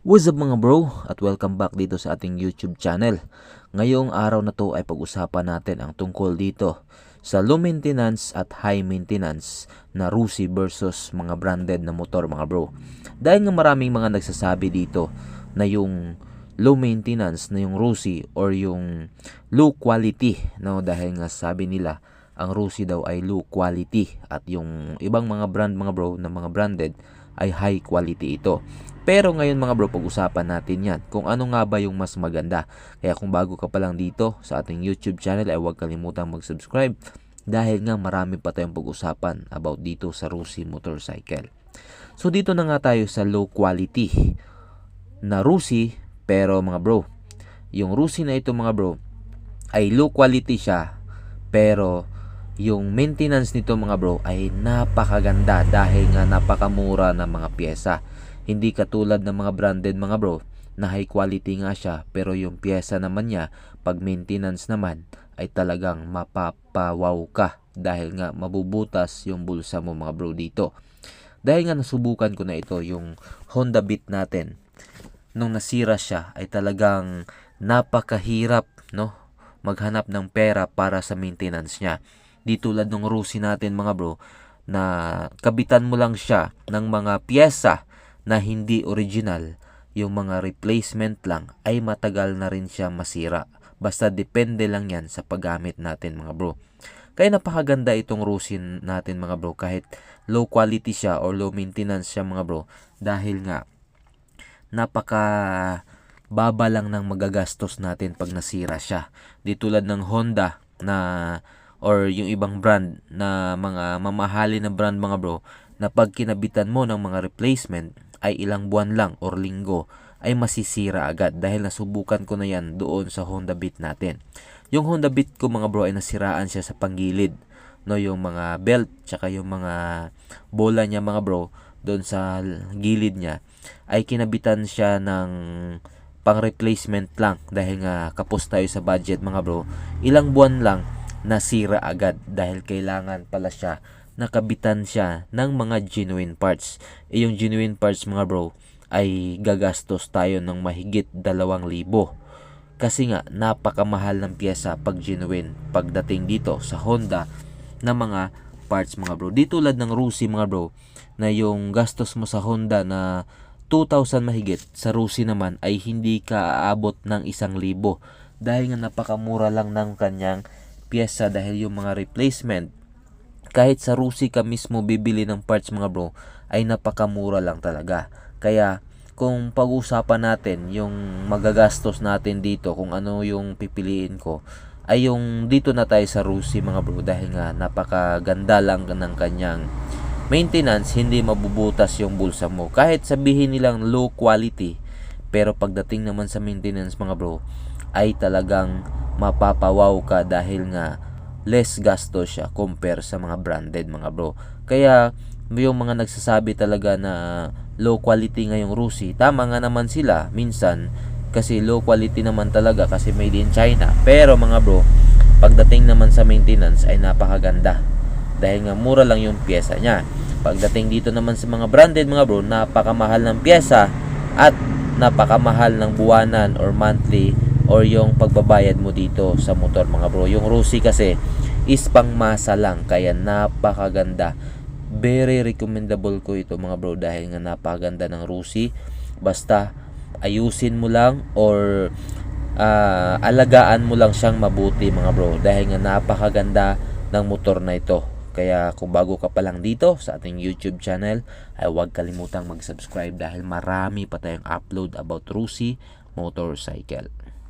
What's up mga bro at welcome back dito sa ating YouTube channel. Ngayong araw na to ay pag-usapan natin ang tungkol dito sa low maintenance at high maintenance na Rusi versus mga branded na motor mga bro. Dahil nga maraming mga nagsasabi dito na yung low maintenance na yung Rusi or yung low quality no dahil nga sabi nila ang Rusi daw ay low quality at yung ibang mga brand mga bro na mga branded ay high quality ito. Pero ngayon mga bro, pag-usapan natin yan kung ano nga ba yung mas maganda. Kaya kung bago ka pa lang dito sa ating YouTube channel ay huwag kalimutang mag-subscribe dahil nga marami pa tayong pag-usapan about dito sa Rusi Motorcycle. So dito na nga tayo sa low quality na Rusi pero mga bro, yung Rusi na ito mga bro ay low quality siya pero yung maintenance nito mga bro ay napakaganda dahil nga napakamura ng mga pyesa. Hindi katulad ng mga branded mga bro na high quality nga siya pero yung pyesa naman niya pag maintenance naman ay talagang mapapawaw ka dahil nga mabubutas yung bulsa mo mga bro dito. Dahil nga nasubukan ko na ito yung Honda Beat natin nung nasira siya ay talagang napakahirap no maghanap ng pera para sa maintenance niya. Di tulad ng Rusi natin mga bro na kabitan mo lang siya ng mga pyesa na hindi original, yung mga replacement lang ay matagal na rin siya masira. Basta depende lang yan sa paggamit natin mga bro. Kaya napakaganda itong Rusin natin mga bro kahit low quality siya or low maintenance siya mga bro dahil nga napaka baba lang ng magagastos natin pag nasira siya. Di tulad ng Honda na or yung ibang brand na mga mamahali na brand mga bro na pag kinabitan mo ng mga replacement ay ilang buwan lang or linggo ay masisira agad dahil nasubukan ko na yan doon sa Honda Beat natin. Yung Honda Beat ko mga bro ay nasiraan siya sa panggilid. No, yung mga belt tsaka yung mga bola niya mga bro doon sa gilid niya ay kinabitan siya ng pang replacement lang dahil nga kapos tayo sa budget mga bro. Ilang buwan lang nasira agad dahil kailangan pala siya nakabitan siya ng mga genuine parts. E yung genuine parts mga bro ay gagastos tayo ng mahigit 2,000. Kasi nga napakamahal ng pyesa pag genuine pagdating dito sa Honda na mga parts mga bro. Di tulad ng Rusi mga bro na yung gastos mo sa Honda na 2,000 mahigit sa Rusi naman ay hindi ka aabot ng 1,000 dahil nga napakamura lang ng kanyang pyesa dahil yung mga replacement kahit sa Rusi ka mismo bibili ng parts mga bro ay napakamura lang talaga. Kaya kung pag-usapan natin yung magagastos natin dito kung ano yung pipiliin ko ay yung dito na tayo sa Rusi mga bro dahil nga napakaganda lang ng kanyang maintenance hindi mabubutas yung bulsa mo kahit sabihin nilang low quality pero pagdating naman sa maintenance mga bro ay talagang mapapawaw ka dahil nga less gastos siya compare sa mga branded mga bro. Kaya yung mga nagsasabi talaga na low quality ngayong Rusi tama nga naman sila minsan kasi low quality naman talaga kasi made in China. Pero mga bro pagdating naman sa maintenance ay napakaganda dahil nga mura lang yung pyesa niya. Pagdating dito naman sa mga branded mga bro napakamahal ng pyesa at napakamahal ng buwanan or monthly or yung pagbabayad mo dito sa motor mga bro. Yung Rusi kasi is pangmasa lang kaya napakaganda. Very recommendable ko ito mga bro dahil nga napakaganda ng Rusi. Basta ayusin mo lang or ah, alagaan mo lang siyang mabuti mga bro. Dahil nga napakaganda ng motor na ito. Kaya kung bago ka pa lang dito sa ating YouTube channel ay huwag kalimutang mag-subscribe dahil marami pa tayong upload about Rusi motorcycle